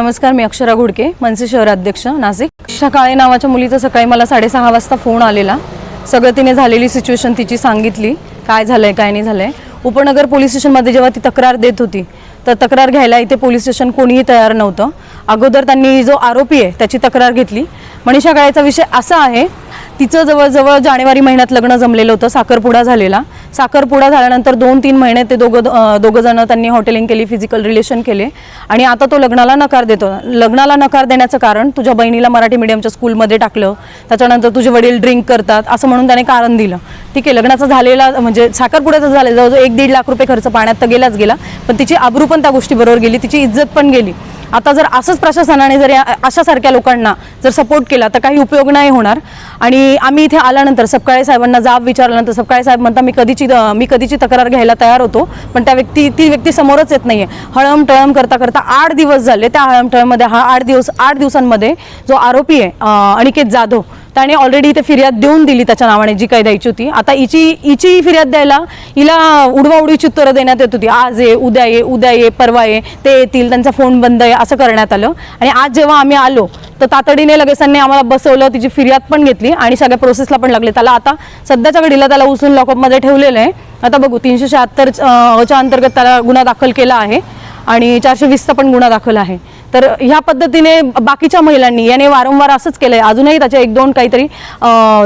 नमस्कार मी अक्षरा घोडके मनसे शहराध्यक्ष नाशिक सकाळी काळे नावाच्या मुलीचा सकाळी मला साडेसहा वाजता फोन आलेला. सगळं तिने झालेली सिच्युएशन तिची सांगितली. काय झालंय काय नाही झालंय. उपनगर पोलीस स्टेशनमध्ये जेव्हा ती तक्रार देत होती तर तक्रार घ्यायला इथे पोलीस स्टेशन कोणीही तयार नव्हतं. अगोदर त्यांनी जो आरोपी आहे त्याची तक्रार घेतली. मनीषा काळेचा विषय असा आहे तिचं जवळजवळ जानेवारी महिन्यात लग्न जमलेलं होतं साखरपुडा झालेला. साखरपुडा झाल्यानंतर दोन तीन महिने ते दोघं दोघं जण त्यांनी हॉटेलिंग केली फिजिकल रिलेशन केले. आणि आता तो लग्नाला नकार देतो. लग्नाला नकार देण्याचं कारण तुझ्या बहिणीला मराठी मीडियमच्या स्कूलमध्ये टाकलं. त्याच्यानंतर तुझे वडील ड्रिंक करतात असं म्हणून त्याने कारण दिलं. ठीक आहे लग्नाचं झालेला म्हणजे साखरपुड्याचं झालं जवळजवळ एक दीड लाख रुपये खर्च पाण्यात तर गेलाच गेला. पण तिची आबरू पण त्या गोष्टीबरोबर गेली तिची इज्जत पण गेली. आता जर असंच प्रशासनाने जर या अशासारख्या लोकांना जर सपोर्ट केला तर काही उपयोग नाही होणार. आणि आम्ही इथे आल्यानंतर सपकाळे साहेबांना जाब विचारल्यानंतर सपकाळे साहेब म्हणता मी कधीची मी कधीची तक्रार घ्यायला तयार होतो पण त्या व्यक्ती ती व्यक्ती समोरच येत नाही हळम टळम करता करता आठ दिवस झाले त्या हळमटळममध्ये हा आठ दिवस आठ दिवसांमध्ये जो आरोपी आहे अनिकेत जाधव त्याने ऑलरेडी इथे फिर्याद देऊन दिली त्याच्या नावाने जी काही द्यायची होती. आता हिची हिची फिर्याद द्यायला हिला उडवा उडीची उत्तरं देण्यात येत होती. आज ये उद्या ये उद्या ये परवा ये ते येतील त्यांचा फोन बंद आहे असं करण्यात आलं. आणि आज जेव्हा आम्ही आलो तर तातडीने लगेच त्यांनी आम्हाला बसवलं तिची फिर्याद पण घेतली आणि सगळ्या प्रोसेसला पण लागले. त्याला आता सध्याच्या घडीला त्याला उचलून लॉकअपमध्ये ठेवलेलं आहे. आता बघू तीनशे शहात्तर च्या अंतर्गत त्याला गुन्हा दाखल केला आहे आणि चारशे वीसचा पण गुन्हा दाखल आहे. तर ह्या पद्धतीने बाकीच्या महिलांनी याने वारंवार असंच केलंय. अजूनही त्याचे एक दोन काहीतरी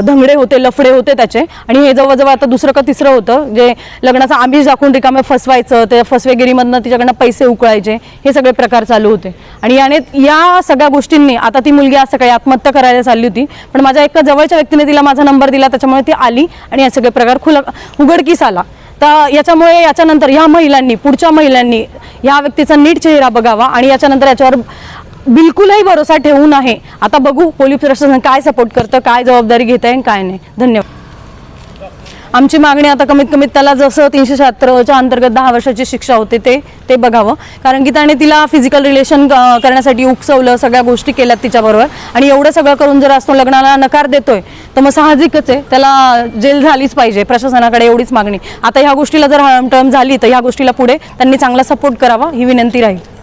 धंगडे होते लफडे होते त्याचे. आणि हे जवळजवळ आता दुसरं का तिसरं होतं जे लग्नाचा आमिष दाखवून रिकामे फसवायचं ते फसवेगिरीमधनं तिच्याकडनं पैसे उकळायचे हे सगळे प्रकार चालू होते. आणि याने या सगळ्या गोष्टींनी आता ती मुलगी आज सकाळी आत्महत्या करायला चालली होती पण माझ्या एका जवळच्या व्यक्तीने तिला माझा नंबर दिला त्याच्यामुळे ती आली आणि हे सगळे प्रकार खुला उघडकीस आला. तर याच्यामुळे याच्यानंतर ह्या महिलांनी पुढच्या महिलांनी ह्या व्यक्तीचा नीट चेहरा बघावा आणि याच्यानंतर याच्यावर बिलकुलही भरोसा ठेवू नये. आता बघू पोलीस प्रशासन काय सपोर्ट करतं काय जबाबदारी घेत आहे काय नाही. धन्यवाद. आमची मागणी आता कमीत कमी त्याला जसं तीनशे शहात्तरच्या अंतर्गत दहा वर्षाची शिक्षा होते ते ते बघावं. कारण की त्याने तिला फिजिकल रिलेशन करण्यासाठी उकसवलं सगळ्या गोष्टी केल्यात तिच्याबरोबर. आणि एवढं सगळं करून जर असतो लग्नाला नकार देतोय तर मग साहजिकच आहे. त्याला जेल झालीच पाहिजे प्रशासनाकडे एवढीच मागणी. आता ह्या गोष्टीला जर हळमटळम झाली तर ह्या गोष्टीला पुढे त्यांनी चांगला सपोर्ट करावा ही विनंती राहील.